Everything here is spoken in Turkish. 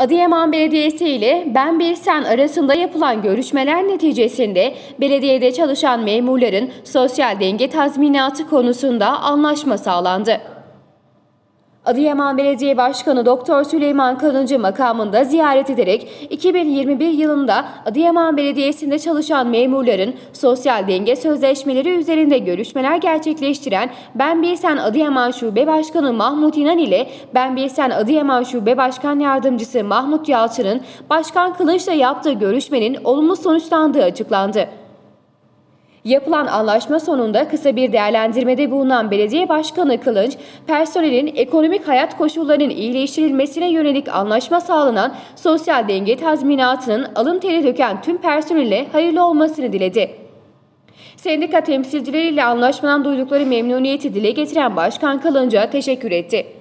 Adıyaman Belediyesi ile Ben Bir Sen arasında yapılan görüşmeler neticesinde belediyede çalışan memurların sosyal denge tazminatı konusunda anlaşma sağlandı. Adıyaman Belediye Başkanı Doktor Süleyman Kalıncı makamında ziyaret ederek 2021 yılında Adıyaman Belediyesi'nde çalışan memurların sosyal denge sözleşmeleri üzerinde görüşmeler gerçekleştiren Ben Birsen Adıyaman Şube Başkanı Mahmut İnan ile Ben Birsen Adıyaman Şube Başkan Yardımcısı Mahmut Yalçın'ın Başkan Kılıç'la yaptığı görüşmenin olumlu sonuçlandığı açıklandı. Yapılan anlaşma sonunda kısa bir değerlendirmede bulunan Belediye Başkanı Kılınç, personelin ekonomik hayat koşullarının iyileştirilmesine yönelik anlaşma sağlanan sosyal denge tazminatının alın teri döken tüm personele hayırlı olmasını diledi. Sendika temsilcileriyle anlaşmadan duydukları memnuniyeti dile getiren Başkan Kılınç'a teşekkür etti.